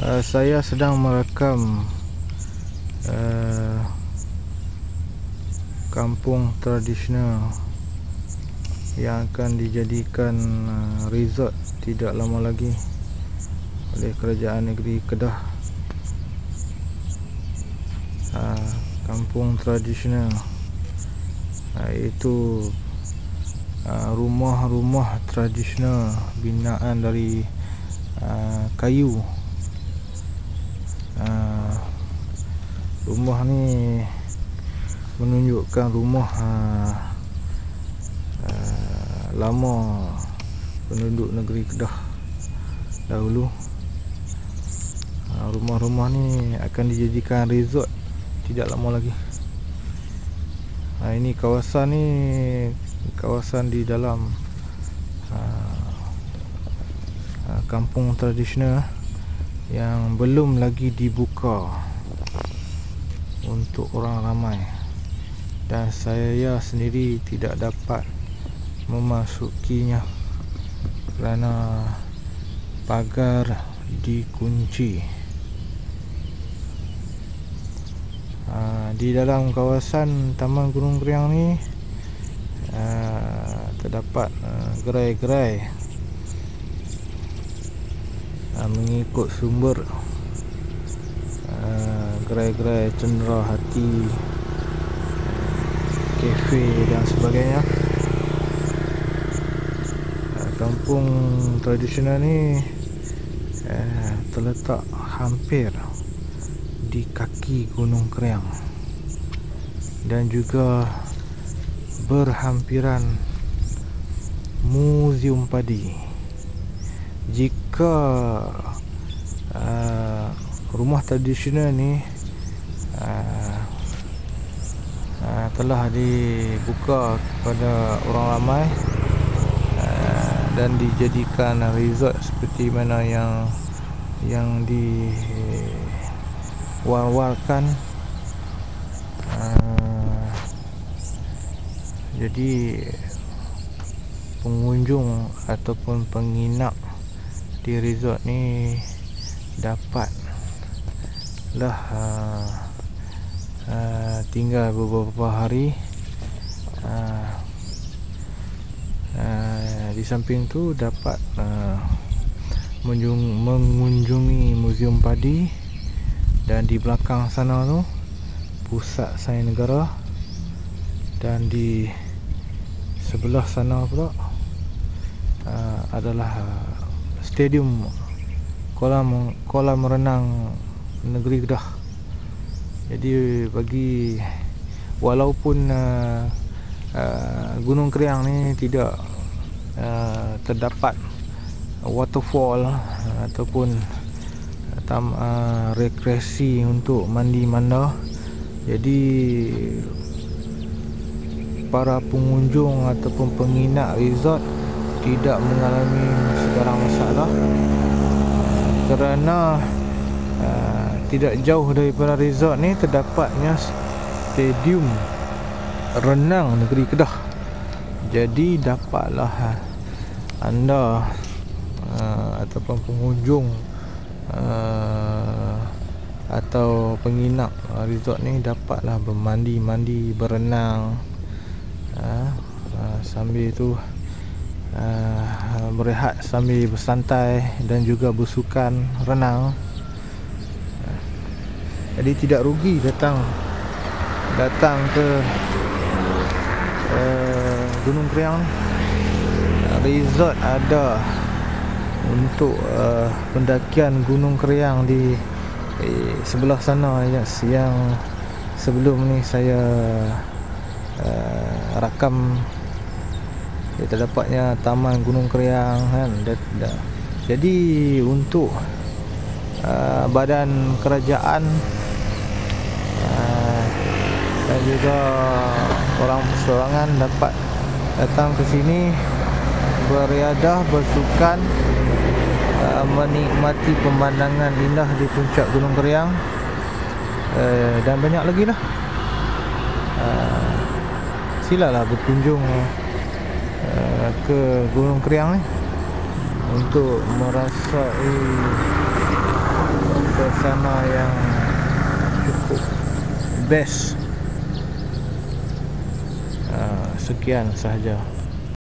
uh, saya sedang merekam uh, kampung tradisional yang akan dijadikan uh, resort tidak lama lagi oleh kerajaan negeri Kedah. Uh, kampung tradisional uh, itu uh, rumah-rumah tradisional binaan dari uh, kayu uh, rumah ni menunjukkan rumah uh, uh, lama penduduk negeri Kedah dahulu. Uh, rumah-rumah ni akan dijadikan resort tidak lama lagi. Uh, ini kawasan ni kawasan di dalam uh, uh, kampung tradisional yang belum lagi dibuka untuk orang ramai. Dan saya sendiri tidak dapat memasukinya kerana pagar dikunci. Uh, di dalam kawasan Taman Gunung Kriang ni uh, terdapat uh, gerai-gerai uh, mengikut sumber gerai-gerai cendera hati kafe dan sebagainya. Uh, kampung tradisional ni uh, terletak hampir di kaki Gunung Kriang dan juga berhampiran muzium padi. Jika uh, rumah tradisional ni uh, uh, telah dibuka kepada orang ramai uh, dan dijadikan resort seperti mana yang yang di war-warkan jadi pengunjung ataupun penginap di resort ni dapat lah uh, uh, tinggal beberapa hari uh, uh, di samping tu dapat uh, mengunjungi muzium padi dan di belakang sana tu pusat sains negara dan di sebelah sana pula uh, adalah stadium kolam kolam renang negeri Kedah. Jadi bagi walaupun uh, uh, Gunung Kriang ni tidak uh, terdapat waterfall ataupun tam uh, rekreasi untuk mandi manda. Jadi para pengunjung ataupun penginap resort tidak mengalami sebarang masalah kerana uh, tidak jauh daripada resort ni terdapatnya stadium renang negeri Kedah. Jadi dapatlah uh, anda uh, ataupun pengunjung uh, atau penginap resort ni dapatlah bermandi-mandi berenang uh, uh, sambil tu uh, berehat sambil bersantai dan juga bersukan renang jadi tidak rugi datang. Datang ke uh, Gunung Kriang resort ada untuk uh, pendakian Gunung Kriang di eh, sebelah sana yes, yang sebelum ni saya uh, rakam. Dia terdapatnya Taman Gunung Kriang kan? Da, da. jadi untuk uh, badan kerajaan dan juga orang persorangan dapat datang ke sini beriadah bersukan uh, menikmati pemandangan indah di puncak Gunung Kriang uh, dan banyak lagi lah. Uh, silalah berkunjung uh, ke Gunung Kriang ni untuk merasai suasana yang cukup best sekian sahaja